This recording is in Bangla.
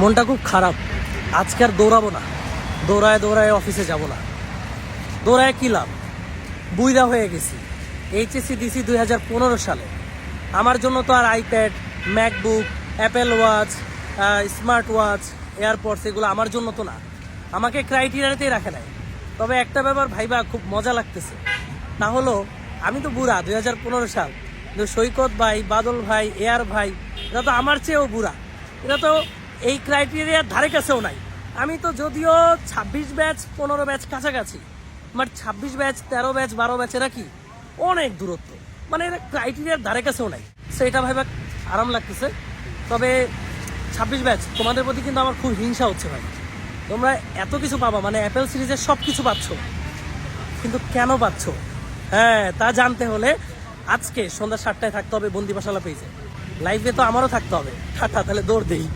মনটা খুব খারাপ। আজকে আর দৌড়াবো না। দৌড়ায় দৌড়ায় অফিসে যাব না। দৌড়ায় কী লাভ? বুইরা হয়ে গেছি। এইচএসসি দিছি দুই হাজার পনেরো সালে। আমার জন্য তো আর iPad MacBook Apple watch smart watch AirPods এগুলো আমার জন্য তো না। আমাকে ক্রাইটেরিয়াতেই রাখে নাই। তবে একটা ব্যাপার ভাইবা, খুব মজা লাগতেছে। তা হলো, আমি তো বুড়া, দুই হাজার পনেরো সাল। সৈকত ভাই, বাদল ভাই এয়ার ভাই, এরা তো আমার চেয়েও বুড়া। এরা তো এই ক্রাইটেরিয়ার ধারে কাছেও নাই। আমি তো যদিও ছাব্বিশ ব্যাচ পনেরো ব্যাচ কাছাকাছি বাট ছাব্বিশ ব্যাচ তেরো ব্যাচ বারো ব্যাচ কি? অনেক দূরত্ব। মানে এরা ক্রাইটেরিয়ার ধারে কাছেও নাই। সো এটা ভাইবা আরাম লাগতেছে। তবে ছাব্বিশ ব্যাচ তোমাদের প্রতি কিন্তু আমার খুব হিংসা হচ্ছে ভাই। তোমরা এত কিছু পাবা মানে অ্যাপেল সিরিজের সব কিছু পাচ্ছ। কিন্তু কেন পাচ্ছ? হ্যাঁ তা জানতে হলে আজকে সন্ধ্যা সাতটায় থাকতে হবে বন্দি পাশালা পেয়েছে লাইভে তো আমারও থাকতে হবে। টাটা তাহলে দৌড় দেই।